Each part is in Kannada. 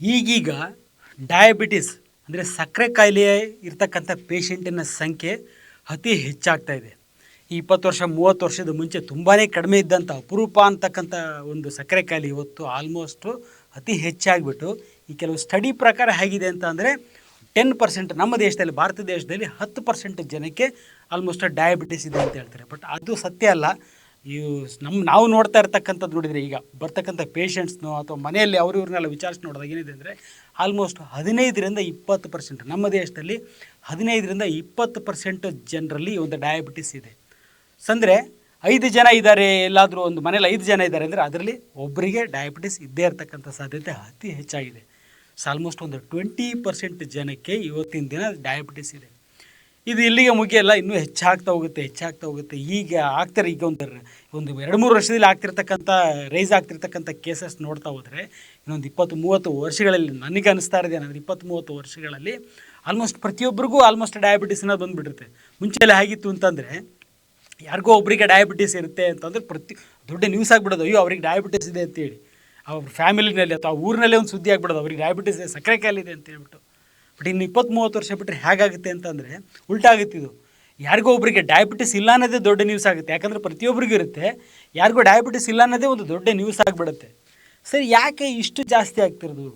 ಈಗೀಗ ಡಯಾಬಿಟಿಸ್ ಅಂದರೆ ಸಕ್ಕರೆ ಕಾಯಿಲೆ ಇರ್ತಕ್ಕಂಥ ಪೇಷಂಟಿನ ಸಂಖ್ಯೆ ಅತಿ ಹೆಚ್ಚಾಗ್ತಾ ಇದೆ. ಈ ಇಪ್ಪತ್ತು ವರ್ಷ, ಮೂವತ್ತು ವರ್ಷದ ಮುಂಚೆ ತುಂಬಾ ಕಡಿಮೆ ಇದ್ದಂಥ ಅಪರೂಪ ಅಂತಕ್ಕಂಥ ಒಂದು ಸಕ್ಕರೆ ಕಾಯಿಲೆ ಇವತ್ತು ಆಲ್ಮೋಸ್ಟು ಅತಿ ಹೆಚ್ಚಾಗಿಬಿಟ್ಟು, ಈ ಕೆಲವು ಸ್ಟಡಿ ಪ್ರಕಾರ ಹೇಗಿದೆ ಅಂತ ಅಂದರೆ ಟೆನ್ ಪರ್ಸೆಂಟ್ ನಮ್ಮ ದೇಶದಲ್ಲಿ, ಭಾರತ ದೇಶದಲ್ಲಿ ಹತ್ತು ಪರ್ಸೆಂಟ್ ಜನಕ್ಕೆ ಆಲ್ಮೋಸ್ಟ್ ಡಯಾಬಿಟಿಸ್ ಇದೆ ಅಂತ ಹೇಳ್ತಾರೆ. ಬಟ್ ಅದು ಸತ್ಯ ಅಲ್ಲ. ಇವು ನಮ್ಮ ನಾವು ನೋಡ್ತಾ ಇರ್ತಕ್ಕಂಥದ್ದು ನೋಡಿದರೆ ಈಗ ಬರ್ತಕ್ಕಂಥ ಪೇಷಂಟ್ಸ್ನೋ ಅಥವಾ ಮನೆಯಲ್ಲಿ ಅವರು ಇವ್ರನ್ನೆಲ್ಲ ವಿಚಾರಿಸಿ ನೋಡಿದಾಗ ಏನಿದೆ ಅಂದರೆ ಆಲ್ಮೋಸ್ಟ್ ಹದಿನೈದರಿಂದ ಇಪ್ಪತ್ತು ಪರ್ಸೆಂಟ್ ನಮ್ಮ ದೇಶದಲ್ಲಿ ಹದಿನೈದರಿಂದ ಇಪ್ಪತ್ತು ಪರ್ಸೆಂಟ್ ಜನರಲ್ಲಿ ಒಂದು ಡಯಾಬಿಟಿಸ್ ಇದೆ. ಸಂದರೆ ಐದು ಜನ ಇದ್ದಾರೆ ಎಲ್ಲಾದರೂ ಒಂದು ಮನೇಲಿ ಐದು ಜನ ಇದ್ದಾರೆ ಅಂದರೆ ಅದರಲ್ಲಿ ಒಬ್ಬರಿಗೆ ಡಯಾಬಿಟಿಸ್ ಇದ್ದೇ ಇರತಕ್ಕಂಥ ಸಾಧ್ಯತೆ ಅತಿ ಹೆಚ್ಚಾಗಿದೆ. ಸೊ ಆಲ್ಮೋಸ್ಟ್ ಒಂದು ಟ್ವೆಂಟಿ ಪರ್ಸೆಂಟ್ ಜನಕ್ಕೆ ಇವತ್ತಿನ ದಿನ ಡಯಾಬಿಟಿಸ್ ಇದೆ. ಇದು ಇಲ್ಲಿಗೆ ಮುಗಿಯಲ್ಲ, ಇನ್ನೂ ಹೆಚ್ಚಾಗ್ತಾ ಹೋಗುತ್ತೆ ಹೆಚ್ಚಾಗ್ತಾ ಹೋಗುತ್ತೆ. ಈಗ ಆಗ್ತಾರೆ, ಈಗ ಒಂದು ಒಂದು ಎರಡು ಮೂರು ವರ್ಷದಲ್ಲಿ ಆಗ್ತಿರ್ತಕ್ಕಂಥ ರೈಸ್ ಆಗ್ತಿರ್ತಕ್ಕಂಥ ಕೇಸಸ್ ನೋಡ್ತಾ ಹೋದರೆ, ಇನ್ನೊಂದು ಇಪ್ಪತ್ತು ಮೂವತ್ತು ವರ್ಷಗಳಲ್ಲಿ ನನಗೆ ಅನಿಸ್ತಾ ಇದೆ ಏನಂದರೆ, ಇಪ್ಪತ್ತು ಮೂವತ್ತು ವರ್ಷಗಳಲ್ಲಿ ಆಲ್ಮೋಸ್ಟ್ ಪ್ರತಿಯೊಬ್ಬರಿಗೂ ಆಲ್ಮೋಸ್ಟ್ ಡಯಾಬಿಟಿಸ್ ಅನ್ನೋದು ಬಂದುಬಿಡುತ್ತೆ ಮುಂಚೆಲ್ಲ ಆಗಿತ್ತು ಅಂತಂದರೆ, ಯಾರಿಗೋ ಒಬ್ಬರಿಗೆ ಡಯಾಬಿಟಿಸ್ ಇರುತ್ತೆ ಅಂತಂದ್ರೆ ಪ್ರತಿ, ದೊಡ್ಡ ನ್ಯೂಸ್ ಆಗಿಬಿಡೋದು, ಅಯ್ಯೋ, ಅವ್ರಿಗೆ ಡಯಾಬಿಟಿಸ್ ಇದೆ ಅಂತೇಳಿ. ಅವ್ರ ಫ್ಯಾಮಿಲಿನಲ್ಲಿ ಅಥವಾ ಊರಿನಲ್ಲೇ ಒಂದು ಸುದ್ದಿ ಆಗ್ಬಿಡೋದು, ಅವ್ರಿಗೆ ಡಯಾಬಿಟಿಸ್ ಇದೆ, ಸಕ್ಕರೆ ಕಾಯಿಲೆ ಇದೆ ಅಂತ ಹೇಳ್ಬಿಟ್ಟು. ಬಟ್ ಇನ್ನು ಇಪ್ಪತ್ತು ಮೂವತ್ತು ವರ್ಷ ಬಿಟ್ಟರೆ ಹೇಗಾಗುತ್ತೆ ಅಂತಂದರೆ ಉಲ್ಟಾಗುತ್ತೆ ಇದು. ಯಾರಿಗೋ ಒಬ್ಬರಿಗೆ ಡಯಾಬಿಟಿಸ್ ಇಲ್ಲ ಅನ್ನೋದೇ ದೊಡ್ಡ ನ್ಯೂಸ್ ಆಗುತ್ತೆ. ಯಾಕಂದರೆ ಪ್ರತಿಯೊಬ್ಬರಿಗೂ ಇರುತ್ತೆ. ಯಾರಿಗೂ ಡಯಾಬಿಟಿಸ್ ಇಲ್ಲ ಅನ್ನೋದೇ ಒಂದು ದೊಡ್ಡ ನ್ಯೂಸ್ ಆಗಿಬಿಡುತ್ತೆ. ಸರಿ, ಯಾಕೆ ಇಷ್ಟು ಜಾಸ್ತಿ ಆಗ್ತಿರೋದು?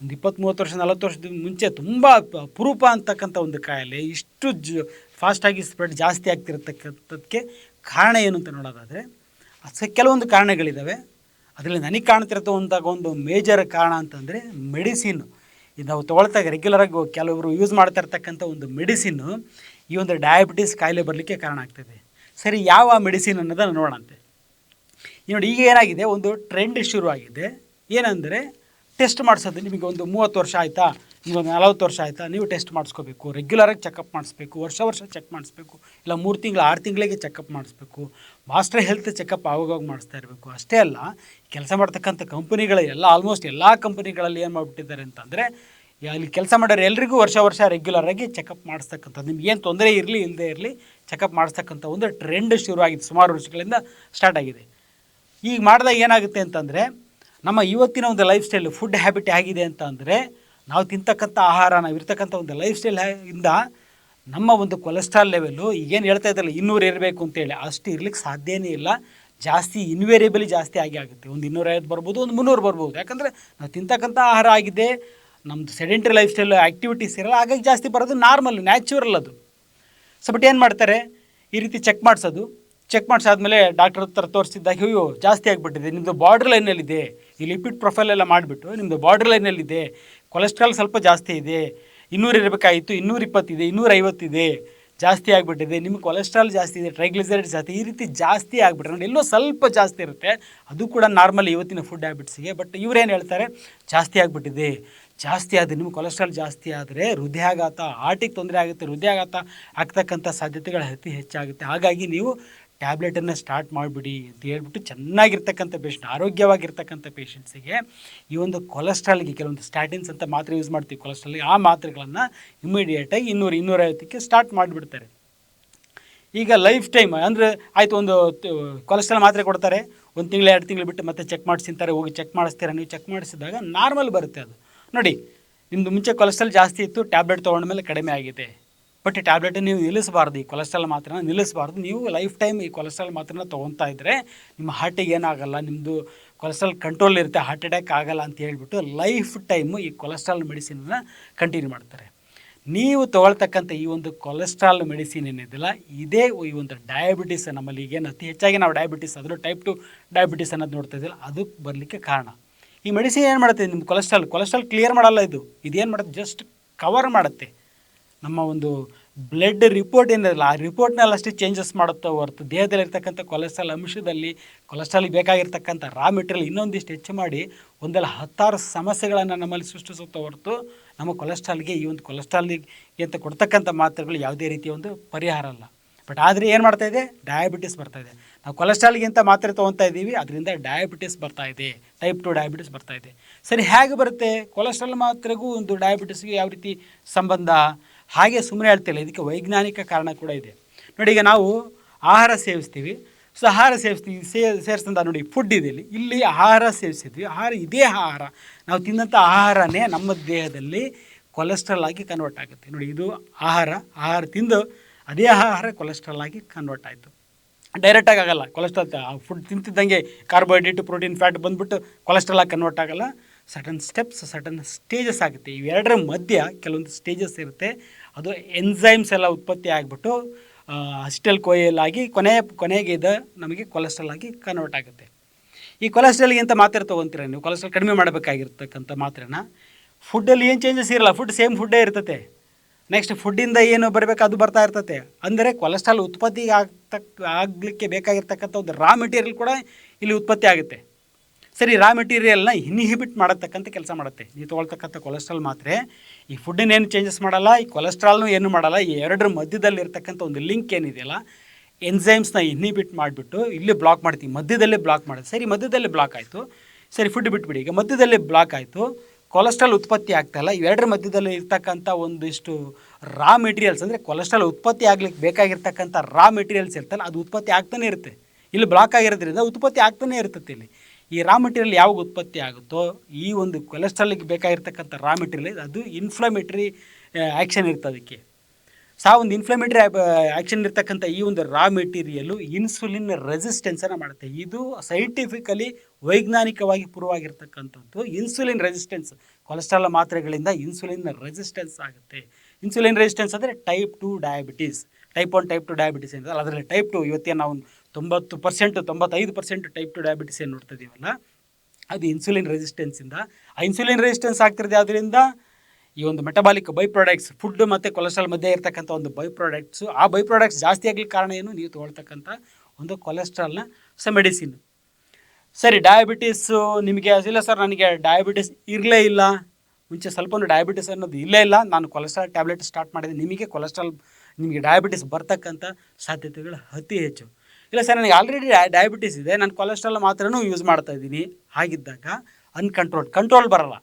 ಒಂದು ಇಪ್ಪತ್ತು ಮೂವತ್ತು ವರ್ಷ, ನಲವತ್ತು ವರ್ಷದ ಮುಂಚೆ ತುಂಬ ಅಪರೂಪ ಅಂತಕ್ಕಂಥ ಒಂದು ಕಾಯಿಲೆ, ಇಷ್ಟು ಜ ಫಾಸ್ಟಾಗಿ ಸ್ಪ್ರೆಡ್ ಜಾಸ್ತಿ ಆಗ್ತಿರತಕ್ಕಂಥದ್ದಕ್ಕೆ ಕಾರಣ ಏನು ಅಂತ ನೋಡೋದಾದರೆ ಅದಕ್ಕೆ ಕೆಲವೊಂದು ಕಾರಣಗಳಿದ್ದಾವೆ ಅದರಲ್ಲಿ ನನಗೆ ಕಾಣ್ತಿರತಕ್ಕಂಥ ಒಂದು ಮೇಜರ್ ಕಾರಣ ಅಂತಂದರೆ ಮೆಡಿಸಿನ್ ಇದು ನಾವು ತೊಗೊಳ್ತಾಗ ರೆಗ್ಯುಲರಾಗಿ ಕೆಲವರು ಯೂಸ್ ಮಾಡ್ತಾ ಇರ್ತಕ್ಕಂಥ ಒಂದು ಮೆಡಿಸಿನ್ನು ಈ ಒಂದು ಡಯಾಬಿಟಿಸ್ ಕಾಯಿಲೆ ಬರಲಿಕ್ಕೆ ಕಾರಣ ಆಗ್ತದೆ. ಸರಿ, ಯಾವ ಮೆಡಿಸಿನ್ ಅನ್ನೋದನ್ನು ನೋಡೋಣಂತೆ. ನೋಡಿ ಈಗ ಏನಾಗಿದೆ, ಒಂದು ಟ್ರೆಂಡ್ ಶುರುವಾಗಿದೆ. ಏನಂದರೆ ಟೆಸ್ಟ್ ಮಾಡಿಸೋದು ನಿಮಗೆ ಒಂದು ಮೂವತ್ತು ವರ್ಷ ಆಯಿತಾ? ನಿಮಗೆ ನಲವತ್ತು ವರ್ಷ ಆಯಿತಾ, ನೀವು ಟೆಸ್ಟ್ ಮಾಡಿಸ್ಕೋಬೇಕು ರೆಗ್ಯುಲರಾಗಿ ಚೆಕಪ್ ಮಾಡಿಸ್ಬೇಕು, ವರ್ಷ ವರ್ಷ ಚೆಕ್ ಮಾಡಿಸ್ಬೇಕು, ಇಲ್ಲ ಮೂರು ತಿಂಗಳು, ಆರು ತಿಂಗಳಿಗೆ ಚೆಕಪ್ ಮಾಡಿಸ್ಬೇಕು ಮಾಸ್ಟರ್ ಹೆಲ್ತ್ ಚೆಕಪ್ ಆವಾಗವಾಗ ಮಾಡಿಸ್ತಾ ಇರಬೇಕು. ಅಷ್ಟೇ ಅಲ್ಲ, ಕೆಲಸ ಮಾಡ್ತಕ್ಕಂಥ ಕಂಪನಿಗಳ ಎಲ್ಲ ಆಲ್ಮೋಸ್ಟ್ ಎಲ್ಲ ಕಂಪನಿಗಳಲ್ಲಿ ಏನು ಮಾಡಿಬಿಟ್ಟಿದ್ದಾರೆ ಅಂತಂದರೆ ಅಲ್ಲಿ ಕೆಲಸ ಮಾಡೋರು ಎಲ್ರಿಗೂ ವರ್ಷ ವರ್ಷ ರೆಗ್ಯುಲರಾಗಿ ಚೆಕಪ್ ಮಾಡಿಸ್ತಕ್ಕಂಥದ್ದು. ನಿಮ್ಗೆ ಏನು ತೊಂದರೆ ಇರಲಿ ಇಲ್ಲದೇ ಇರಲಿ ಚೆಕಪ್ ಮಾಡಿಸ್ತಕ್ಕಂಥ ಒಂದು ಟ್ರೆಂಡ್ ಶುರುವಾಗಿದೆ, ಸುಮಾರು ವರ್ಷಗಳಿಂದ ಸ್ಟಾರ್ಟ್ ಆಗಿದೆ. ಈಗ ಮಾಡಿದಾಗ ಏನಾಗುತ್ತೆ ಅಂತಂದರೆ, ನಮ್ಮ ಇವತ್ತಿನ ಒಂದು ಲೈಫ್ ಸ್ಟೈಲ್ ಫುಡ್ ಹ್ಯಾಬಿಟ್ ಆಗಿದೆ ಅಂತ ಅಂದರೆ ನಾವು ತಿಂತಕ್ಕಂಥ ಆಹಾರ, ನಾವು ಇರ್ತಕ್ಕಂಥ ಒಂದು ಲೈಫ್ ಸ್ಟೈಲ್ ಇಂದ ನಮ್ಮ ಒಂದು ಕೊಲೆಸ್ಟ್ರಾಲ್ ಲೆವೆಲ್ಲು ಈಗೇನು ಹೇಳ್ತಾ ಇದ್ದಲ್ಲ ಇನ್ನೂರು ಇರಬೇಕು ಅಂತೇಳಿ ಅಷ್ಟು ಇರ್ಲಿಕ್ಕೆ ಸಾಧ್ಯನೇ ಇಲ್ಲ. ಜಾಸ್ತಿ ಇನ್ವೇರಿಯಬಲಿ ಜಾಸ್ತಿ ಆಗಿ ಆಗುತ್ತೆ. ಒಂದು ಇನ್ನೂರೈವತ್ತು ಬರ್ಬೋದು, ಒಂದು ಮುನ್ನೂರು ಬರ್ಬೋದು. ಯಾಕಂದರೆ ನಾವು ತಿಂತಕ್ಕಂಥ ಆಹಾರ ಆಗಿದೆ ನಮ್ಮದು ಸೆಡೆಂಟ್ರಿ ಲೈಫ್ ಸ್ಟೈಲು ಆ್ಯಕ್ಟಿವಿಟೀಸ್ ಇರಲ್ಲ, ಹಾಗಾಗಿ ಜಾಸ್ತಿ ಬರೋದು ನಾರ್ಮಲ್ ನ್ಯಾಚುರಲ್ ಅದು. ಸೊ ಬಟ್ ಏನು ಮಾಡ್ತಾರೆ? ಈ ರೀತಿ ಚೆಕ್ ಮಾಡಿಸೋದು. ಚೆಕ್ ಮಾಡಿಸಾದ್ಮೇಲೆ ಡಾಕ್ಟರ್ ಹತ್ರ ತೋರಿಸಿದ್ದಾಗ ಅಯ್ಯೋ ಜಾಸ್ತಿ ಆಗಿಬಿಟ್ಟಿದೆ ನಿಮ್ಮದು ಬಾರ್ಡ್ರ್ ಲೈನಲ್ಲಿದೆ ಈ ಲಿಪಿಡ್ ಪ್ರೊಫೈಲ್ ಎಲ್ಲ ಮಾಡಿಬಿಟ್ಟು ನಿಮ್ಮದು ಬಾರ್ಡ್ರ್ ಲೈನಲ್ಲಿದೆ ಕೊಲೆಸ್ಟ್ರಾಲ್ ಸ್ವಲ್ಪ ಜಾಸ್ತಿ ಇದೆ, ಇನ್ನೂರು ಇರಬೇಕಾಗಿತ್ತು ಇನ್ನೂರ ಇಪ್ಪತ್ತಿದೆ ಇನ್ನೂರ ಐವತ್ತಿದೆ ಜಾಸ್ತಿ ಆಗಿಬಿಟ್ಟಿದೆ, ನಿಮ್ಗೆ ಕೊಲೆಸ್ಟ್ರಾಲ್ ಜಾಸ್ತಿ ಇದೆ ಟ್ರೈಗ್ಲಿಸರೈಡ್ಸ್ ಜಾಸ್ತಿ, ಈ ರೀತಿ ಜಾಸ್ತಿ ಆಗಿಬಿಟ್ರೆ ನೋಡಿ, ಎಲ್ಲೋ ಸ್ವಲ್ಪ ಜಾಸ್ತಿ ಇರುತ್ತೆ, ಅದು ಕೂಡ ನಾರ್ಮಲ್ ಇವತ್ತಿನ ಫುಡ್ ಹ್ಯಾಬಿಟ್ಸಿಗೆ, ಬಟ್ ಇವರೇನು ಹೇಳ್ತಾರೆ, ಜಾಸ್ತಿ ಆಗಿಬಿಟ್ಟಿದೆ, ಜಾಸ್ತಿ ಆದರೆ, ನಿಮ್ಗೆ ಕೊಲೆಸ್ಟ್ರಾಲ್ ಜಾಸ್ತಿ ಆದರೆ ಹೃದಯಾಘಾತ, ಹಾರ್ಟಿಗೆ ತೊಂದರೆ ಆಗುತ್ತೆ, ಹೃದಯಾಘಾತ ಆಗ್ತಕ್ಕಂಥ ಸಾಧ್ಯತೆಗಳು ಅತಿ ಹೆಚ್ಚಾಗುತ್ತೆ, ಹಾಗಾಗಿ ನೀವು ಟ್ಯಾಬ್ಲೆಟನ್ನು ಸ್ಟಾರ್ಟ್ ಮಾಡಿಬಿಡಿ ಅಂತ ಹೇಳ್ಬಿಟ್ಟು ಚೆನ್ನಾಗಿರ್ತಕ್ಕಂಥ ಪೇಷಂಟ್ ಆರೋಗ್ಯವಾಗಿರ್ತಕ್ಕಂಥ ಪೇಷಂಟ್ಸಿಗೆ ಈ ಒಂದು ಕೊಲೆಸ್ಟ್ರಾಲ್ಗೆ ಕೆಲವೊಂದು ಸ್ಟ್ಯಾಟಿನ್ಸ್ ಅಂತ ಮಾತ್ರೆ ಯೂಸ್ ಮಾಡ್ತೀವಿ. ಕೊಲೆಸ್ಟ್ರಾಲ್ಗೆ ಆ ಮಾತ್ರೆಗಳನ್ನು ಇಮಿಡಿಯೇಟಾಗಿ ಇನ್ನೂರು, ಇನ್ನೂರೈವತ್ತಕ್ಕೆ ಸ್ಟಾರ್ಟ್ ಮಾಡಿಬಿಡ್ತಾರೆ. ಈಗ ಲೈಫ್ ಟೈಮ್ ಅಂದರೆ ಆಯಿತು ಒಂದು ಕೊಲೆಸ್ಟ್ರಾಲ್ ಮಾತ್ರೆ ಕೊಡ್ತಾರೆ. ಒಂದು ತಿಂಗಳು, ಎರಡು ತಿಂಗಳು ಬಿಟ್ಟು ಮತ್ತೆ ಚೆಕ್ ಮಾಡಿಸ್ತಿಂತಾರೆ ಹೋಗಿ ಚೆಕ್ ಮಾಡಿಸ್ತೀರ, ನೀವು ಚೆಕ್ ಮಾಡಿಸಿದಾಗ ನಾರ್ಮಲ್ ಬರುತ್ತೆ ಅದು. ನೋಡಿ ನಿಮ್ಮದು ಮುಂಚೆ ಕೊಲೆಸ್ಟ್ರಾಲ್ ಜಾಸ್ತಿ ಇತ್ತು ಟ್ಯಾಬ್ಲೆಟ್ ತೊಗೊಂಡ್ಮೇಲೆ ಕಡಿಮೆ ಆಗಿದೆ. ಬಟ್ ಈ ಟ್ಯಾಬ್ಲೆಟ್ ನೀವು ನಿಲ್ಲಿಸಬಾರ್ದು, ಈ ಕೊಲೆಸ್ಟ್ರಾಲ್ ಮಾತ್ರ ನಿಲ್ಲಿಸಬಾರ್ದು. ನೀವು ಲೈಫ್ ಟೈಮ್ ಈ ಕೊಲೆಸ್ಟ್ರಾಲ್ ಮಾತ್ರನ ತೊಗೊತಾ ಇದ್ದರೆ ನಿಮ್ಮ ಹಾರ್ಟಿಗೆ ಏನಾಗಲ್ಲ ನಿಮ್ಮದು ಕೊಲೆಸ್ಟ್ರಾಲ್ ಕಂಟ್ರೋಲ್ ಇರುತ್ತೆ, ಹಾರ್ಟ್ ಅಟ್ಯಾಕ್ ಆಗಲ್ಲ ಅಂತ ಹೇಳಿಬಿಟ್ಟು ಲೈಫ್ ಟೈಮು ಈ ಕೊಲೆಸ್ಟ್ರಾಲ್ ಮೆಡಿಸಿನನ್ನು ಕಂಟಿನ್ಯೂ ಮಾಡ್ತಾರೆ. ನೀವು ತೊಗೊಳ್ತಕ್ಕಂಥ ಈ ಒಂದು ಕೊಲೆಸ್ಟ್ರಾಲ್ ಮೆಡಿಸಿನ್ ಏನಿದೆಯಲ್ಲ, ಇದೇ ಈ ಒಂದು ಡಯಾಬಿಟಿಸ್ ನಮ್ಮಲ್ಲಿ ಈಗೇನು ಅತಿ ಹೆಚ್ಚಾಗಿ ನಾವು ಡಯಾಬಿಟಿಸ್ ಅದರಲ್ಲೂ ಟೈಪ್ ಟು ಡಯಾಬಿಟಿಸ್ ಅನ್ನೋದು ನೋಡ್ತಾ ಇದ್ದಿಲ್ಲ ಅದಕ್ಕೆ ಬರಲಿಕ್ಕೆ ಕಾರಣ. ಈ ಮೆಡಿಸಿನ್ ಏನು ಮಾಡುತ್ತೆ, ನಿಮ್ಮ ಕೊಲೆಸ್ಟ್ರಾಲ್ ಕೊಲೆಸ್ಟ್ರಾಲ್ ಕ್ಲಿಯರ್ ಮಾಡಲ್ಲ ಇದು. ಇದೇನು ಮಾಡುತ್ತೆ, ಜಸ್ಟ್ ಕವರ್ ಮಾಡುತ್ತೆ. ನಮ್ಮ ಒಂದು ಬ್ಲಡ್ ರಿಪೋರ್ಟ್ ಏನಿರಲ್ಲ, ಆ ರಿಪೋರ್ಟ್ನಲ್ಲಿ ಅಷ್ಟೇ ಚೇಂಜಸ್ ಮಾಡುತ್ತೆ ಹೊರತು ದೇಹದಲ್ಲಿರ್ತಕ್ಕಂಥ ಕೊಲೆಸ್ಟ್ರಾಲ್ ಅಂಶದಲ್ಲಿ ಕೊಲೆಸ್ಟ್ರಾಲಿಗೆ ಬೇಕಾಗಿರ್ತಕ್ಕಂಥ ರಾ ಮೆಟೀರಿಯಲ್ ಇನ್ನೊಂದಿಷ್ಟು ಹೆಚ್ಚು ಮಾಡಿ ಒಂದಲ್ಲ ಹತ್ತಾರು ಸಮಸ್ಯೆಗಳನ್ನು ನಮ್ಮಲ್ಲಿ ಸೃಷ್ಟಿಸುತ್ತೆ ಹೊರತು ನಮ್ಮ ಕೊಲೆಸ್ಟ್ರಾಲ್ಗೆ ಈ ಒಂದು ಕೊಲೆಸ್ಟ್ರಾಲ್ಗೆ ಅಂತ ಕೊಡ್ತಕ್ಕಂಥ ಮಾತ್ರೆಗಳು ಯಾವುದೇ ರೀತಿಯ ಒಂದು ಪರಿಹಾರ ಅಲ್ಲ. ಬಟ್ ಆದರೆ ಏನು ಮಾಡ್ತಾ ಇದೆ? ಡಯಾಬಿಟಿಸ್ ಬರ್ತಾ ಇದೆ. ನಾವು ಕೊಲೆಸ್ಟ್ರಾಲ್ಗೆ ಅಂತ ಮಾತ್ರೆ ತೊಗೊತಾ ಇದ್ದೀವಿ, ಅದರಿಂದ ಡಯಾಬಿಟಿಸ್ ಬರ್ತಾ ಇದೆ. ಟೈಪ್ ಟು ಡಯಾಬಿಟಿಸ್ ಬರ್ತಾ ಇದೆ. ಸರಿ, ಹೇಗೆ ಬರುತ್ತೆ? ಕೊಲೆಸ್ಟ್ರಾಲ್ ಮಾತ್ರೆಗೂ ಒಂದು ಡಯಾಬಿಟಿಸ್ಗೆ ಯಾವ ರೀತಿ ಸಂಬಂಧ? ಹಾಗೆ ಸುಮ್ಮನೆ ಹೇಳ್ತಿಲ್ಲ, ಇದಕ್ಕೆ ವೈಜ್ಞಾನಿಕ ಕಾರಣ ಕೂಡ ಇದೆ. ನೋಡಿ, ಈಗ ನಾವು ಆಹಾರ ಸೇವಿಸ್ತೀವಿ. ಸೊ, ಆಹಾರ ಸೇವಿಸ್ತೀವಿ, ಸೇ ಸೇರಿಸಿದ ನೋಡಿ ಫುಡ್ ಇದೆ ಇಲ್ಲಿ. ಇಲ್ಲಿ ಆಹಾರ ಸೇವಿಸಿದ್ವಿ ಆಹಾರ, ಇದೇ ಆಹಾರ. ನಾವು ತಿಂದಂಥ ಆಹಾರನೇ ನಮ್ಮ ದೇಹದಲ್ಲಿ ಕೊಲೆಸ್ಟ್ರಾಲ್ ಆಗಿ ಕನ್ವರ್ಟ್ ಆಗುತ್ತೆ. ನೋಡಿ, ಇದು ಆಹಾರ. ಆಹಾರ ತಿಂದು ಅದೇ ಆಹಾರ ಕೊಲೆಸ್ಟ್ರಾಲ್ ಆಗಿ ಕನ್ವರ್ಟ್ ಆಯಿತು. ಡೈರೆಕ್ಟಾಗಿ ಆಗಲ್ಲ. ಕೊಲೆಸ್ಟ್ರಾಲ್ ಫುಡ್ ತಿಂತಿದ್ದಂಗೆ ಕಾರ್ಬೋಹೈಡ್ರೇಟ್ ಪ್ರೋಟೀನ್ ಫ್ಯಾಟ್ ಬಂದ್ಬಿಟ್ಟು ಕೊಲೆಸ್ಟ್ರಾಲ್ ಆಗಿ ಕನ್ವರ್ಟ್ ಆಗಲ್ಲ. ಸಟನ್ ಸ್ಟೆಪ್ಸ್ ಸಟನ್ ಸ್ಟೇಜಸ್ ಆಗುತ್ತೆ. ಇವೆರಡರ ಮಧ್ಯ ಕೆಲವೊಂದು ಸ್ಟೇಜಸ್ ಇರುತ್ತೆ. ಅದು ಎನ್ಸೈಮ್ಸ್ ಎಲ್ಲ ಉತ್ಪತ್ತಿ ಆಗಿಬಿಟ್ಟು ಅಸ್ಟೆಲ್ ಕೊಯ್ಯಲಾಗಿ ಕೊನೆ ಕೊನೆಗೆ ಇದು ನಮಗೆ ಕೊಲೆಸ್ಟ್ರಾಲ್ ಆಗಿ ಕನ್ವರ್ಟ್ ಆಗುತ್ತೆ. ಈ ಕೊಲೆಸ್ಟ್ರಾಲ್ಗೆ ಅಂತ ಮಾತ್ರೆ ತೊಗೊತೀರ ನೀವು? ಕೊಲೆಸ್ಟ್ರಾಲ್ ಕಡಿಮೆ ಮಾಡಬೇಕಾಗಿರ್ತಕ್ಕಂಥ ಮಾತ್ರೆನ. ಫುಡ್ಡಲ್ಲಿ ಏನು ಚೇಂಜಸ್ ಇರಲ್ಲ ಫುಡ್ ಸೇಮ್ ಫುಡ್ಡೇ ಇರ್ತತೆ. ನೆಕ್ಸ್ಟ್ ಫುಡ್ಡಿಂದ ಏನು ಬರಬೇಕು ಅದು ಬರ್ತಾ ಇರ್ತತೆ. ಅಂದರೆ ಕೊಲೆಸ್ಟ್ರಾಲ್ ಉತ್ಪತ್ತಿ ಆಗ್ತಕ್ಕ ಆಗಲಿಕ್ಕೆ ಬೇಕಾಗಿರ್ತಕ್ಕಂಥ ಒಂದು ರಾ ಮೆಟೀರಿಯಲ್ ಕೂಡ ಇಲ್ಲಿ ಉತ್ಪತ್ತಿ ಆಗುತ್ತೆ. ಸರಿ ರಾ ಮೆಟೀರಿಯಲ್ನ ಇನ್ಹಿಬಿಟ್ ಮಾಡತಕ್ಕಂಥ ಕೆಲಸ ಮಾಡುತ್ತೆ. ನೀವು ತೊಗೊಳ್ತಕ್ಕಂಥ ಕೊಲೆಸ್ಟ್ರಾಲ್ ಮಾತ್ರೆ, ಈ ಫುಡ್ಡನ್ನ ಏನು ಚೇಂಜಸ್ ಮಾಡಲ್ಲ, ಈ ಕೊಲೆಸ್ಟ್ರಾಲ್ನು ಏನು ಮಾಡಲ್ಲ, ಈ ಎರಡರ ಮಧ್ಯದಲ್ಲಿ ಇರ್ತಕ್ಕಂಥ ಒಂದು ಲಿಂಕ್ ಏನಿದೆಯಲ್ಲ ಎನ್ಸೈಮ್ಸ್ನ ಇನ್ಹಿಬಿಟ್ ಮಾಡಿಬಿಟ್ಟು ಇಲ್ಲಿ ಬ್ಲಾಕ್ ಮಾಡ್ತೀವಿ. ಮಧ್ಯದಲ್ಲೇ ಬ್ಲಾಕ್ ಮಾಡೋದು ಸರಿ, ಮಧ್ಯದಲ್ಲೇ ಬ್ಲಾಕ್ ಆಯಿತು. ಸರಿ ಫುಡ್ ಬಿಟ್ಬಿಡಿ. ಈಗ ಮಧ್ಯದಲ್ಲೇ ಬ್ಲಾಕ್ ಆಯಿತು. ಕೊಲೆಸ್ಟ್ರಾಲ್ ಉತ್ಪತ್ತಿ ಆಗ್ತಾಯಿಲ್ಲ ಇವೆರಡರ ಮಧ್ಯದಲ್ಲಿ ಇರ್ತಕ್ಕಂಥ ಒಂದಿಷ್ಟು ರಾ ಮೆಟೀರಿಯಲ್ಸ್ ಅಂದರೆ ಕೊಲೆಸ್ಟ್ರಾಲ್ ಉತ್ಪತ್ತಿ ಆಗ್ಲಿಕ್ಕೆ ಬೇಕಾಗಿರ್ತಕ್ಕಂಥ ರಾ ಮೆಟೀರಿಯಲ್ಸ್ ಇರ್ತಲ್ಲ, ಅದು ಉತ್ಪತ್ತಿ ಆಗ್ತಾನೆ ಇರುತ್ತೆ. ಇಲ್ಲಿ ಬ್ಲಾಕ್ ಆಗಿರೋದ್ರಿಂದ ಉತ್ಪತ್ತಿ ಆಗ್ತಾನೇ ಇರ್ತದೆ ಇಲ್ಲಿ. ಈ ರಾ ಮೆಟೀರಿಯಲ್ ಯಾವಾಗ ಉತ್ಪತ್ತಿ ಆಗುತ್ತೋ, ಈ ಒಂದು ಕೊಲೆಸ್ಟ್ರಾಲಿಗೆ ಬೇಕಾಗಿರ್ತಕ್ಕಂಥ ರಾ ಮೆಟೀರಿಯಲ್ ಅದು ಇನ್ಫ್ಲಮೇಟ್ರಿ ಆ್ಯಕ್ಷನ್ ಇರ್ತದೆ ಅದಕ್ಕೆ. ಸಾ, ಒಂದು ಇನ್ಫ್ಲಮೇಟ್ರಿ ಆ್ಯಕ್ಷನ್ ಇರ್ತಕ್ಕಂಥ ಈ ಒಂದು ರಾ ಮೆಟೀರಿಯಲು ಇನ್ಸುಲಿನ್ ರೆಸಿಸ್ಟೆನ್ಸನ್ನು ಮಾಡುತ್ತೆ. ಇದು ಸೈಂಟಿಫಿಕಲಿ ವೈಜ್ಞಾನಿಕವಾಗಿ ಪೂರ್ವವಾಗಿರ್ತಕ್ಕಂಥದ್ದು ಇನ್ಸುಲಿನ್ ರೆಸಿಸ್ಟೆನ್ಸ್ ಕೊಲೆಸ್ಟ್ರಾಲ್ ಮಾತ್ರೆಗಳಿಂದ ಇನ್ಸುಲಿನ್ ರೆಸಿಸ್ಟೆನ್ಸ್ ಆಗುತ್ತೆ. ಇನ್ಸುಲಿನ್ ರೆಸಿಸ್ಟೆನ್ಸ್ ಅಂದರೆ type two diabetes type one type two diabetes ಏನಿದೆ, ಅದರಲ್ಲಿ ಟೈಪ್ ಟು ಇವತ್ತೇ ನಾವು ತೊಂಬತ್ತು ಪರ್ಸೆಂಟ್ ತೊಂಬತ್ತೈದು ಪರ್ಸೆಂಟ್ ಟೈಪ್ ಟು ಡಯಾಬಿಟಿಸ್ ಏನು ನೋಡ್ತಾ ಇದೀವಲ್ಲ, ಅದು ಇನ್ಸುಲಿನ್ ರೆಸಿಸ್ಟೆನ್ಸಿಂದ ಆ ಇನ್ಸುಲಿನ್ ರೆಸಿಸ್ಟೆನ್ಸ್ ಆಗ್ತಿರೋದು ಯಾವುದರಿಂದ? ಈ ಒಂದು ಮೆಟಬಾಲಿಕ್ ಬೈ ಪ್ರಾಡಕ್ಟ್ಸ್ ಫುಡ್ ಮತ್ತು ಕೊಲೆಸ್ಟ್ರಾಲ್ ಮಧ್ಯೆ ಇರ್ತಕ್ಕಂಥ ಒಂದು ಬೈ ಪ್ರಾಡಕ್ಟ್ಸು ಆ ಬೈ ಪ್ರಾಡಕ್ಟ್ಸ್ ಜಾಸ್ತಿ ಆಗಲಿ ಕಾರಣ ಏನು? ನೀವು ತೊಗೊಳ್ತಕ್ಕಂಥ ಒಂದು ಕೊಲೆಸ್ಟ್ರಾಲ್ನ ಸ ಮೆಡಿಸಿನ್ ಸರಿ ಡಯಾಬಿಟೀಸು ನಿಮಗೆ ಇಲ್ಲ ಸರ್ ನನಗೆ ಡಯಾಬಿಟಿಸ್ ಇರಲೇ ಇಲ್ಲ. ಮುಂಚೆ ಸ್ವಲ್ಪ ಒಂದು ಡಯಾಬಿಟಿಸ್ ಅನ್ನೋದು ಇಲ್ಲೇ ಇಲ್ಲ. ನಾನು ಕೊಲೆಸ್ಟ್ರಾಲ್ ಟ್ಯಾಬ್ಲೆಟ್ ಸ್ಟಾರ್ಟ್ ಮಾಡಿದೆ. ನಿಮಗೆ ಕೊಲೆಸ್ಟ್ರಾಲ್ ನಿಮಗೆ ಡಯಾಬಿಟಿಸ್ ಬರ್ತಕ್ಕಂಥ ಸಾಧ್ಯತೆಗಳು ಅತಿ ಹೆಚ್ಚು. ಇಲ್ಲ ಸರ್, ನನಗೆ ಆಲ್ರೆಡಿ ಡಯಾಬಿಟಿಸ್ ಇದೆ. ನಾನು ಕೊಲೆಸ್ಟ್ರಾಲ್ ಮಾತ್ರನೂ ಯೂಸ್ ಮಾಡ್ತಾ ಇದ್ದೀನಿ. ಹಾಗಿದ್ದಾಗ ಅನ್ಕಂಟ್ರೋಲ್ ಕಂಟ್ರೋಲ್ ಬರಲ್ಲ.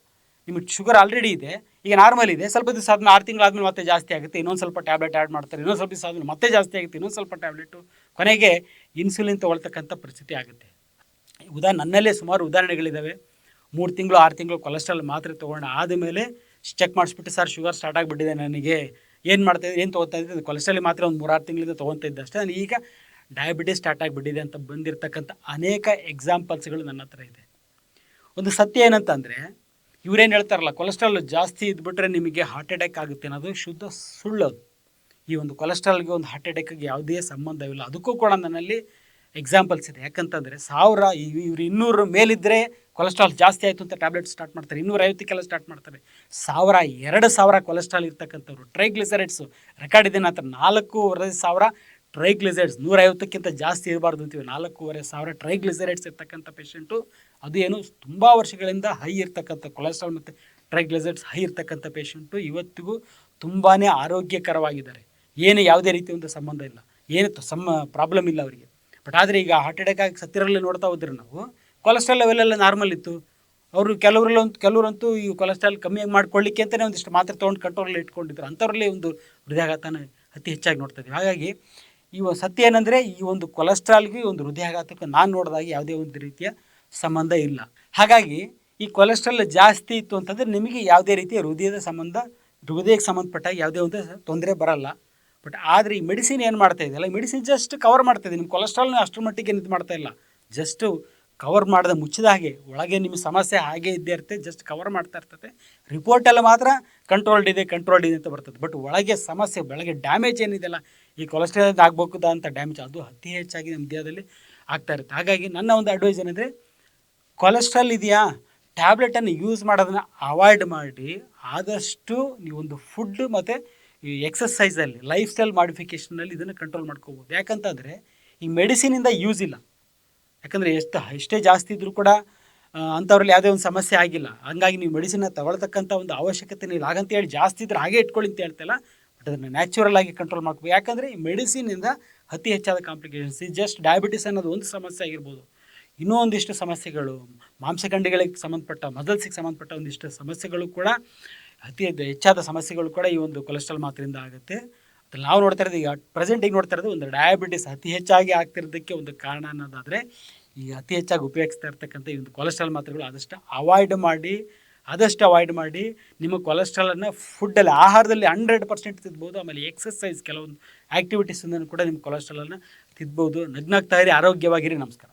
ನಿಮಗೆ ಶುಗರ್ ಆಲ್ರೆಡಿ ಇದೆ. ಈಗ ನಾರ್ಮಲ್ ಇದೆ. ಸ್ವಲ್ಪ ದಿವಸ ಅದನ್ನ ಆರು ತಿಂಗಳಾದ್ಮೇಲೆ ಮತ್ತೆ ಜಾಸ್ತಿ ಆಗುತ್ತೆ. ಇನ್ನೊಂದು ಸ್ವಲ್ಪ ಟ್ಯಾಬ್ಲೆಟ್ ಆ್ಯಡ್ ಮಾಡ್ತಾರೆ. ಇನ್ನೊಂದು ಸ್ವಲ್ಪ ದಿವಸ ಆದ್ಮೇಲೆ ಮತ್ತೆ ಜಾಸ್ತಿ ಆಗುತ್ತೆ. ಇನ್ನೊಂದು ಸ್ವಲ್ಪ ಟ್ಯಾಬ್ಲೆಟು ಕೊನೆಗೆ ಇನ್ಸುಲಿನ್ ತೊಗೊಳ್ತಕ್ಕಂಥ ಪರಿಸ್ಥಿತಿ ಆಗುತ್ತೆ. ಉದಾ, ನನ್ನಲ್ಲೇ ಸುಮಾರು ಉದಾಹರಣೆಗಳಿದ್ದಾವೆ ಮೂರು ತಿಂಗಳು, ಆರು ತಿಂಗಳು ಕೊಲೆಸ್ಟ್ರಾಲ್ ಮಾತ್ರೆ ತೊಗೊಂಡು ಆದಮೇಲೆ ಚೆಕ್ ಮಾಡಿಸ್ಬಿಟ್ಟು, ಸರ್ ಶುಗರ್ ಸ್ಟಾರ್ಟ್ ಆಗಿಬಿಟ್ಟಿದೆ ನನಗೆ. ಏನು ಮಾಡ್ತಾ ಏನು ತೊಗೊತಾ ಇದ್ದೆ? ಕೊಲೆಸ್ಟ್ರಾಲ್ ಮಾತ್ರ ಒಂದು ಮೂರಾರು ತಿಂಗಳಿಂದ ತೊಗೊತಾ ಇದ್ದೆ ನಾನು ಈಗ ಡಯಾಬಿಟಿಸ್ ಸ್ಟಾರ್ಟ್ ಆಗಿಬಿಟ್ಟಿದೆ ಅಂತ ಬಂದಿರತಕ್ಕಂಥ ಅನೇಕ ಎಕ್ಸಾಂಪಲ್ಸ್ಗಳು ನನ್ನ ಹತ್ರ ಇದೆ. ಒಂದು ಸತ್ಯ ಏನಂತಂದರೆ, ಇವರೇನು ಹೇಳ್ತಾರಲ್ಲ ಕೊಲೆಸ್ಟ್ರಾಲ್ ಜಾಸ್ತಿ ಇದ್ಬಿಟ್ರೆ ನಿಮಗೆ ಹಾರ್ಟ್ ಅಟ್ಯಾಕ್ ಆಗುತ್ತೆ ಅನ್ನೋದು ಶುದ್ಧ ಸುಳ್ಳು ಅದು. ಈ ಒಂದು ಕೊಲೆಸ್ಟ್ರಾಲ್ಗೆ ಒಂದು ಹಾರ್ಟ್ ಅಟ್ಯಾಕ್ಗೆ ಯಾವುದೇ ಸಂಬಂಧವಿಲ್ಲ. ಅದಕ್ಕೂ ಕೂಡ ನನ್ನಲ್ಲಿ ಎಕ್ಸಾಂಪಲ್ಸ್ ಇದೆ. ಯಾಕಂತಂದರೆ, ಸಾವಿರ ಇವ್ರು ಇನ್ನೂರು ಮೇಲಿದ್ದರೆ ಕೊಲೆಸ್ಟ್ರಾಲ್ ಜಾಸ್ತಿ ಆಯಿತು ಅಂತ ಟ್ಯಾಬ್ಲೆಟ್ ಸ್ಟಾರ್ಟ್ ಮಾಡ್ತಾರೆ. ಇನ್ನೂರ ಐವತ್ತಕ್ಕೆಲ್ಲ ಸ್ಟಾರ್ಟ್ ಮಾಡ್ತಾರೆ. ಸಾವಿರ, ಎರಡು ಸಾವಿರ ಕೊಲೆಸ್ಟ್ರಾಲ್ ಇರ್ತಕ್ಕಂಥವ್ರು ಟ್ರೈಗ್ಲಿಸರೈಡ್ಸು ರೆಕಾರ್ಡ್ ಇದೆ ನಂತರ ನಾಲ್ಕೂವರೆ ಸಾವಿರ ಟ್ರೈಗ್ಲಿಸರೈಡ್ಸ್ ನೂರೈವತ್ತಕ್ಕಿಂತ ಜಾಸ್ತಿ ಇರಬಾರ್ದು ಅಂತೀವಿ. ನಾಲ್ಕೂವರೆ ಸಾವಿರ ಟ್ರೈಗ್ಲಿಸೈಡ್ಸ್ ಇರ್ತಕ್ಕಂಥ ಪೇಷೆಂಟು, ಅದು ಏನು ತುಂಬ ವರ್ಷಗಳಿಂದ ಹೈ ಇರ್ತಕ್ಕಂಥ ಕೊಲೆಸ್ಟ್ರಾಲ್ ಮತ್ತು ಟ್ರೈಗ್ಲಿಸೈಡ್ಸ್ ಹೈ ಇರ್ತಕ್ಕಂಥ ಪೇಷಂಟು ಇವತ್ತಿಗೂ ತುಂಬಾ ಆರೋಗ್ಯಕರವಾಗಿದ್ದಾರೆ. ಏನು ಯಾವುದೇ ರೀತಿ ಒಂದು ಸಂಬಂಧ ಇಲ್ಲ. ಏನು ಸಮ, ಪ್ರಾಬ್ಲಮ್ ಇಲ್ಲ ಅವರಿಗೆ. ಬಟ್ ಆದರೆ ಈಗ ಹಾರ್ಟ್ ಅಟ್ಯಾಕ್ ಆಗಿ ಸತ್ತಿರಲ್ಲಿ ನೋಡ್ತಾ ಹೋದ್ರೆ ನಾವು, ಕೊಲೆಸ್ಟ್ರಾಲ್ ಲೆವೆಲೆಲ್ಲ ನಾರ್ಮಲ್ ಇತ್ತು. ಅವರು ಕೆಲವರಲ್ಲಂತೂ ಕೆಲವರಂತೂ ಈ ಕೊಲೆಸ್ಟ್ರಾಲ್ ಕಮ್ಮಿಯಾಗಿ ಮಾಡ್ಕೊಳ್ಳಿಕ್ಕೆ ಅಂತಲೇ ಒಂದಿಷ್ಟು ಮಾತ್ರೆ ತೊಗೊಂಡು ಕಂಟ್ರೋಲಲ್ಲಿ ಇಟ್ಕೊಂಡಿದ್ರು. ಅಂಥವ್ರಲ್ಲಿ ಒಂದು ಹೃದಯಾಘಾತನ ಅತಿ ಹೆಚ್ಚಾಗಿ ನೋಡ್ತಾ ಇದ್ದೀವಿ. ಹಾಗಾಗಿ ಈ ಸತ್ಯ ಏನಂದರೆ, ಈ ಒಂದು ಕೊಲೆಸ್ಟ್ರಾಲ್ಗೆ ಈ ಒಂದು ಹೃದಯಾಘಾತಕ್ಕೆ ನಾನು ನೋಡಿದಾಗ ಯಾವುದೇ ಒಂದು ರೀತಿಯ ಸಂಬಂಧ ಇಲ್ಲ. ಹಾಗಾಗಿ ಈ ಕೊಲೆಸ್ಟ್ರಾಲ್ ಜಾಸ್ತಿ ಇತ್ತು ಅಂತಂದರೆ ನಿಮಗೆ ಯಾವುದೇ ರೀತಿಯ ಹೃದಯದ ಸಂಬಂಧ, ಹೃದಯಕ್ಕೆ ಸಂಬಂಧಪಟ್ಟಾಗ ಯಾವುದೇ ಒಂದು ತೊಂದರೆ ಬರಲ್ಲ. ಬಟ್ ಆದರೆ ಈ ಮೆಡಿಸಿನ್ ಏನು ಮಾಡ್ತಾ ಇದೆಯಲ್ಲ ಮೆಡಿಸಿನ್ ಜಸ್ಟ್ ಕವರ್ ಮಾಡ್ತಾ ಇದೆ. ನಿಮ್ಮ ಕೊಲೆಸ್ಟ್ರಾಲ್ನ ಅಷ್ಟರ ಮಟ್ಟಿಗೆ ಇದು ಮಾಡ್ತಾ ಇಲ್ಲ. ಜಸ್ಟು ಕವರ್ ಮಾಡದೆ ಮುಚ್ಚಿದ ಹಾಗೆ, ಒಳಗೆ ನಿಮ್ಮ ಸಮಸ್ಯೆ ಹಾಗೆ ಇದ್ದೇ ಇರುತ್ತೆ ಜಸ್ಟ್ ಕವರ್ ಮಾಡ್ತಾ ಇರ್ತದೆ. ರಿಪೋರ್ಟಲ್ಲಿ ಮಾತ್ರ ಕಂಟ್ರೋಲ್ಡ್ ಇದೆ ಕಂಟ್ರೋಲ್ಡ್ ಇದೆ ಅಂತ ಬರ್ತದೆ. ಬಟ್ ಒಳಗೆ ಸಮಸ್ಯೆ ಒಳಗೆ ಡ್ಯಾಮೇಜ್ ಏನಿದೆಯಲ್ಲ, ಈ ಕೊಲೆಸ್ಟ್ರಾಲ್ ಆಗಬೇಕುದ ಅಂತ ಡ್ಯಾಮೇಜ್ ಅದು ಅತಿ ಹೆಚ್ಚಾಗಿ ನಮ್ಮ ದೇಹದಲ್ಲಿ ಆಗ್ತಾ ಇರುತ್ತೆ. ಹಾಗಾಗಿ ನನ್ನ ಒಂದು ಅಡ್ವೈಸ್ ಏನಂದರೆ ಕೊಲೆಸ್ಟ್ರಾಲ್ ಇದೆಯಾ? ಟ್ಯಾಬ್ಲೆಟನ್ನು ಯೂಸ್ ಮಾಡೋದನ್ನು ಅವಾಯ್ಡ್ ಮಾಡಿ, ಆದಷ್ಟು ನೀವೊಂದು ಫುಡ್ ಮತ್ತು ಈ ಎಕ್ಸಸೈಸಲ್ಲಿ ಲೈಫ್ ಸ್ಟೈಲ್ ಮಾಡಿಫಿಕೇಶನಲ್ಲಿ ಇದನ್ನು ಕಂಟ್ರೋಲ್ ಮಾಡ್ಕೋಬೋದು. ಯಾಕಂತಂದರೆ ಈ ಮೆಡಿಸಿನಿಂದ ಯೂಸ್ ಇಲ್ಲ. ಯಾಕಂದರೆ ಎಷ್ಟು ಎಷ್ಟೇ ಜಾಸ್ತಿ ಇದ್ದರೂ ಕೂಡ ಅಂಥವ್ರಲ್ಲಿ ಯಾವುದೇ ಒಂದು ಸಮಸ್ಯೆ ಆಗಿಲ್ಲ. ಹಂಗಾಗಿ ನೀವು ಮೆಡಿಸಿನ ತಗೊಳ್ತಕ್ಕಂಥ ಒಂದು ಅವಶ್ಯಕತೆ ಇಲ್ಲ ಹಾಗಂತ ಹೇಳಿ ಜಾಸ್ತಿ ಇದ್ರೆ ಹಾಗೆ ಇಟ್ಕೊಳ್ಳಿ ಅಂತ ಹೇಳ್ತಲ್ಲ. ಬಟ್ ಅದನ್ನು ನ್ಯಾಚುರಲ್ ಆಗಿ ಕಂಟ್ರೋಲ್ ಮಾಡ್ಬೇಕು ಯಾಕಂದರೆ ಈ ಮೆಡಿಸಿನಿಂದ ಅತಿ ಹೆಚ್ಚಾದ ಕಾಂಪ್ಲಿಕೇಶನ್ಸ್ ಈ ಜಸ್ಟ್ ಡಯಾಬಿಟಿಸ್ ಅನ್ನೋದು ಒಂದು ಸಮಸ್ಯೆ ಆಗಿರ್ಬೋದು. ಇನ್ನೂ ಒಂದಿಷ್ಟು ಸಮಸ್ಯೆಗಳು ಮಾಂಸಖಂಡಿಗಳಿಗೆ ಸಂಬಂಧಪಟ್ಟ, ಮದಲ್ಸಿಗೆ ಸಂಬಂಧಪಟ್ಟ ಒಂದಿಷ್ಟು ಸಮಸ್ಯೆಗಳು ಕೂಡ, ಅತಿ ಹೆಚ್ಚಾದ ಸಮಸ್ಯೆಗಳು ಕೂಡ ಈ ಒಂದು ಕೊಲೆಸ್ಟ್ರಾಲ್ ಮಾತ್ರೆಯಿಂದ ಆಗುತ್ತೆ. ನಾವು ನೋಡ್ತಾ ಇರೋದು ಈಗ ಪ್ರೆಸೆಂಟ್ ಈಗ ನೋಡ್ತಾ ಇರೋದು ಒಂದು ಡಯಾಬಿಟಿಸ್ ಅತಿ ಹೆಚ್ಚಾಗಿ ಆಗ್ತಿರೋದಕ್ಕೆ ಒಂದು ಕಾರಣ ಅನ್ನೋದಾದರೆ ಈ ಅತಿ ಹೆಚ್ಚಾಗಿ ಉಪಯೋಗಿಸ್ತಾ ಇರ್ತಕ್ಕಂಥ ಈ ಒಂದು ಕೊಲೆಸ್ಟ್ರಾಲ್ ಮಾತ್ರೆಗಳು ಆದಷ್ಟು ಅವಾಯ್ಡ್ ಮಾಡಿ, ಆದಷ್ಟು ಅವಾಯ್ಡ್ ಮಾಡಿ ನಿಮ್ಮ ಕೊಲೆಸ್ಟ್ರಾಲನ್ನು ಫುಡ್ಡಲ್ಲಿ ಆಹಾರದಲ್ಲಿ ಹಂಡ್ರೆಡ್ ಪರ್ಸೆಂಟ್ ತಿದ್ಬೋದು ಆಮೇಲೆ ಎಕ್ಸಸೈಸ್ ಕೆಲವೊಂದು ಆ್ಯಕ್ಟಿವಿಟೀಸಿಂದ ಕೂಡ ನಿಮ್ಮ ಕೊಲೆಸ್ಟ್ರಾಲನ್ನು ತಿದ್ಬೋದು ನಗ್ನಾಗ್ತಾ ಇರಿ, ಆರೋಗ್ಯವಾಗಿರಿ, ನಮಸ್ಕಾರ.